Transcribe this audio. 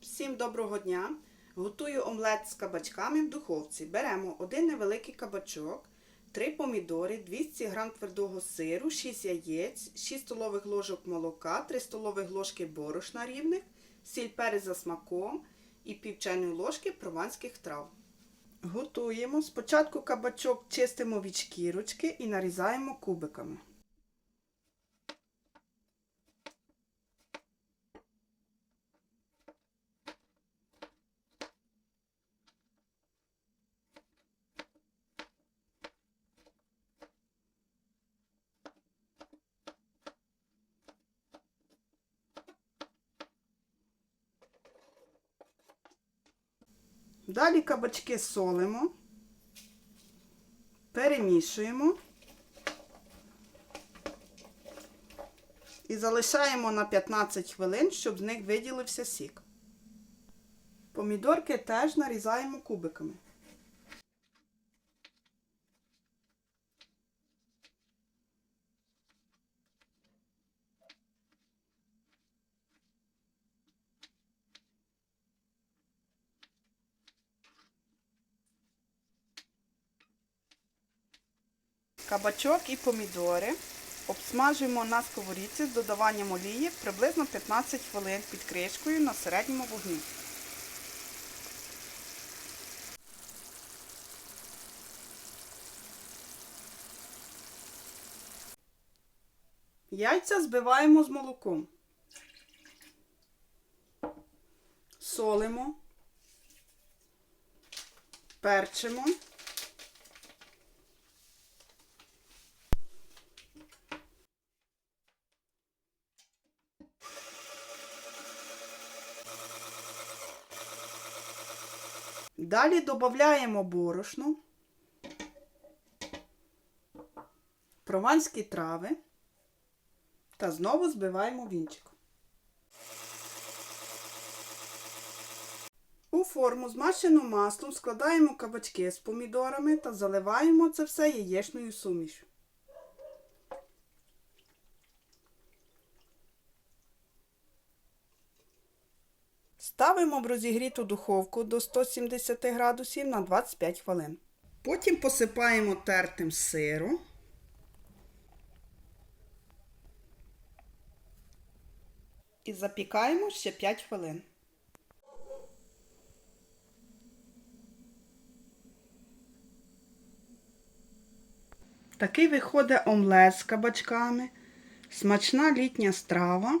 Всім доброго дня! Готую омлет з кабачками в духовці. Беремо один невеликий кабачок, 3 помідори, 200 г твердого сиру, 6 яєць, 6 столових ложок молока, 3 столових ложки борошна рівних, сіль перець за смаком і пів чайної ложки прованських трав. Готуємо. Спочатку кабачок чистимо від шкірочки і нарізаємо кубиками. Далі кабачки солимо, перемішуємо і залишаємо на 15 хвилин, щоб з них виділився сік. Помідорки теж нарізаємо кубиками. Кабачок і помідори обсмажуємо на сковорідці з додаванням олії приблизно 15 хвилин під кришкою на середньому вогні. Яйця збиваємо з молоком. Солимо, перчимо. Далі додаємо борошно, прованські трави та знову збиваємо вінчиком. У форму змащену маслом складаємо кабачки з помідорами та заливаємо це все яєчною сумішю. Ставимо в розігріту духовку до 170 градусів на 25 хвилин. Потім посипаємо тертим сиром. І запікаємо ще 5 хвилин. Такий виходить омлет з кабачками. Смачна літня страва.